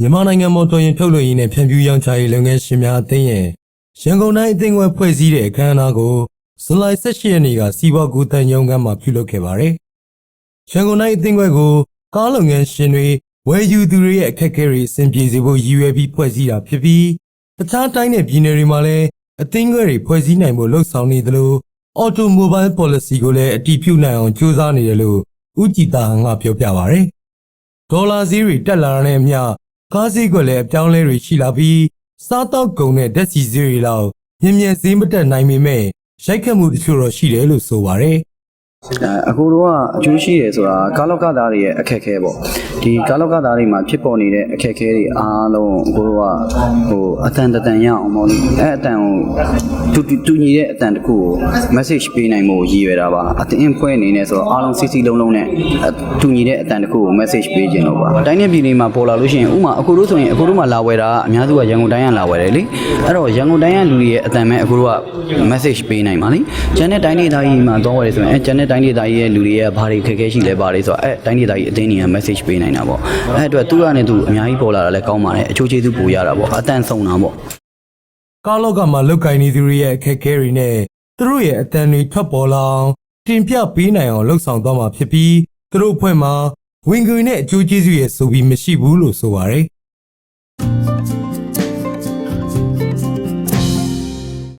မြန်မာနိုင်ငံမော်တော်ယာဉ်ထုတ်လုပ်ရေးနဲ့ဖြန့်ဖြူးရောင်းချရေးလုပ်ငန်းရှင်များအသင်းရဲ့ရန်ကုန်တိုင်းအသင်းခွဲဖွဲ့စည်းတဲ့အခမ်းအနားကိုဇူလိုင်18ရက်နေ့ကစီးပွားကူးတန်းရုံးခန်းမှာပြုလုပ်ခဲ့ပါတယ်။ရန်ကုန်တိုင်းအသင်းခွဲကိုကားလုပ်ငန်းရှင်တွေဝယ်ယူသူတွေရဲ့အခက်အခဲတွေအဆင်ပြေစေဖို့ရည်ရွယ်ပြီးဖွဲ့စည်းတာဖြစ်ပြီးတခြားတိုင်းနဲ့ပြည်နယ်တွေမှာလည်းအသင်းခွဲတွေဖွဲ့စည်းနိုင်ဖို့လှုံ့ဆော်နေသလို automobile policy ကိုလည်းအတည်ပြုနိုင်အောင်ကြိုးစားနေတယ်လို့ဦးကြည်တာဟန်ကပြောပြပါဗျ။ဒေါ်လာဈေးတွေတက်လာတာနဲ့အမျှ ကားဈေးကွက်လည်းအပြောင်းအလဲတွေရှိလာပြီးစားတောက်ကုန်တဲ့ဓာတ်ဆီဈေးတွေလောက်မြင်မြန်ဈေးမတက်နိုင်ပေမဲ့ရိုက်ခတ်မှုတချို့တော့ရှိတယ်လို့ဆိုပါတယ် အဲအခုတော့ကအကျိုးရှိတယ်ဆိုတာကားလောက်ကသားတွေရဲ့အခက်အခဲပေါ့ဒီကားလောက်ကသားတွေမှာဖြစ်ပေါ်နေတဲ့အခက်အခဲတွေအားလုံးအခုတော့ကဟိုအတန်တတန်ရအောင်ပေါ့လေအဲအတန်ကိုတူတူတူညီတဲ့အတန်တစ်ခုကို message ပေးနိုင်မှုရည်ရွယ်တာပါအတင်းဖွဲ့အနေနဲ့ဆိုတော့အားလုံးစီစီလုံးလုံးနဲ့အတူညီတဲ့အတန်တစ်ခုကို message ပေးခြင်းတော့ပါတိုင်းနဲ့ပြည်နယ်မှာပေါ်လာလို့ရှိရင်ဥမာအခုတို့ဆိုရင်အခုတို့မှာလာဝယ်တာကအများစုကရန်ကုန်တိုင်းကလာဝယ်တယ်လေအဲ့တော့ရန်ကုန်တိုင်းကလူတွေရဲ့အတန်မဲ့အခုတို့က message ပေးနိုင်ပါလေကျန်တဲ့တိုင်းဒေသကြီးမှာသွားဝယ်တယ်ဆိုရင်အဲကျန်တဲ့တိုင်းဒေသကြီးရဲ့လူတွေရဲ့ဘာတွေခက်ခဲရှိလဲဘာတွေဆိုတော့အဲတိုင်းဒေသကြီးအသင်းတွေက message ပေးနိုင်တာပေါ့အဲအတွက်သူကနဲ့သူအများကြီးပေါ်လာတာလည်းကောင်းပါတယ်အချိုးကျေးဇူးပိုရတာပေါ့အတန်ဆုံးတာပေါ့။ကားလောကမှာလုတ်ကင်နေသူတွေရဲ့အခက်အခဲတွေနဲ့သူတို့ရဲ့အတန်တွေထွက်ပေါ်လာအောင်တင်ပြပေးနိုင်အောင်လှုပ်ဆောင်သွားမှာဖြစ်ပြီးသူတို့အဖွဲ့မှာဝင်ငွေနဲ့အကျိုးကျေးဇူးရဲ့ဆိုပြီးမရှိဘူးလို့ဆိုပါတယ်